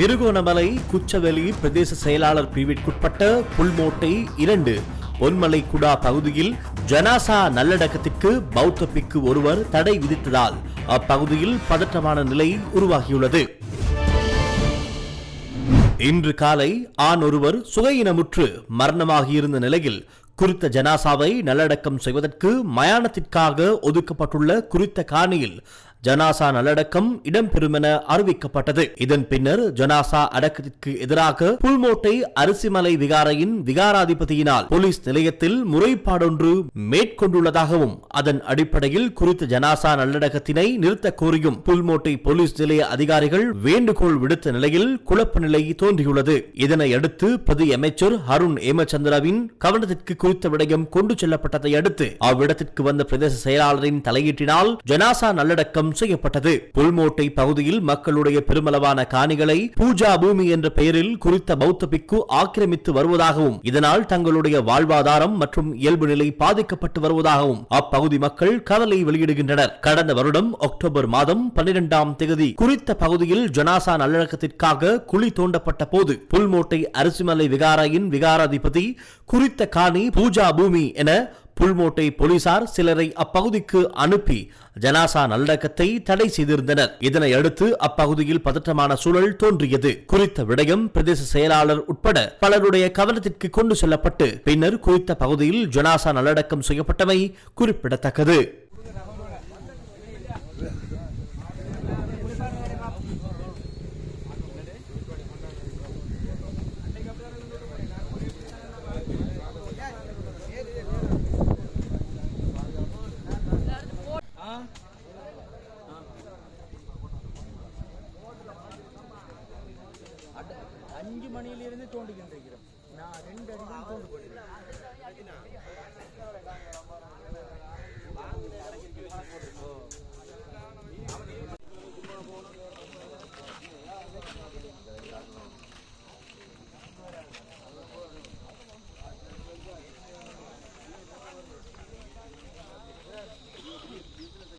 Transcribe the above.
திருகோணமலை குச்சவெளி பிரதேச செயலாளர் பிரிவிற்குட்பட்ட புல்மோட்டை இரண்டு பொன்மலை குடா பகுதியில் ஜனாசா நல்லடக்கத்திற்கு பௌத்த பிக்கு ஒருவர் தடை விதித்ததால் அப்பகுதியில் பதற்றமான நிலை உருவாகியுள்ளது. இன்று காலை ஆண் ஒருவர் சுகையினமுற்று மரணமாகியிருந்த நிலையில் குறித்த ஜனாசாவை நல்லடக்கம் செய்வதற்கு மயானத்திற்காக ஒதுக்கப்பட்டுள்ள குறித்த காணியில் ஜனாசா நல்லடக்கம் இடம்பெறுமென அறிவிக்கப்பட்டது. இதன் பின்னர் ஜனாசா அடக்கத்திற்கு எதிராக புல்மோட்டை அரிசிமலை விகாரையின் விகாராதிபதியினால் போலீஸ் நிலையத்தில் முறைப்பாடொன்று மேற்கொண்டுள்ளதாகவும் அதன் அடிப்படையில் குறித்த ஜனாசா நல்லடக்கத்தினை நிறுத்த கோரியும் புல்மோட்டை போலீஸ் நிலைய அதிகாரிகள் வேண்டுகோள் விடுத்த நிலையில் குழப்ப நிலை தோன்றியுள்ளது. இதனையடுத்து பிரதி அமைச்சர் அருண் ஏமச்சந்திராவின் கவனத்திற்கு குறித்த விடயம் கொண்டு செல்லப்பட்டதை அடுத்து அவ்விடத்திற்கு வந்த பிரதேச செயலாளரின் தலையீட்டினால் ஜனாசா நல்லடக்கம் செய்யப்பட்டது. புல்மோட்டை பகுதியில் மக்களுடைய பெருமளவான காணிகளை பூஜா பூமி என்ற பெயரில் குறித்த பௌத்த பிக்கு ஆக்கிரமித்து வருவதாகவும் இதனால் தங்களுடைய வாழ்வாதாரம் மற்றும் இயல்பு நிலை பாதிக்கப்பட்டு வருவதாகவும் அப்பகுதி மக்கள் கவலை வெளியிடுகின்றனர். கடந்த வருடம் அக்டோபர் மாதம் பன்னிரெண்டாம் தேதி குறித்த பகுதியில் ஜனாசா நல்லிணக்கத்திற்காக குழி தோண்டப்பட்ட போது புல்மோட்டை அரிசிமலை விகாரையின் விகாராதிபதி குறித்த காணி பூஜா பூமி என புல்மோட்டை போலீசார் சிலரை அப்பகுதிக்கு அனுப்பி ஜனாசா நல்லடக்கத்தை தடை செய்திருந்தனர். இதனை அடுத்து அப்பகுதியில் பதற்றமான சூழல் தோன்றியது. குறித்த விடயம் பிரதேச செயலாளர் உட்பட பலருடைய கவனத்திற்கு கொண்டு செல்லப்பட்டு பின்னர் குறித்த பகுதியில் ஜனாசா நல்லடக்கம் செய்யப்பட்டமை குறிப்பிடத்தக்கது. அஞ்சு மணியிலிருந்து தோண்டிக்கிட்டு இருக்கிறோம் நான் ரெண்டு அடி தான் தோண்டு போட்டுக்கிறேன்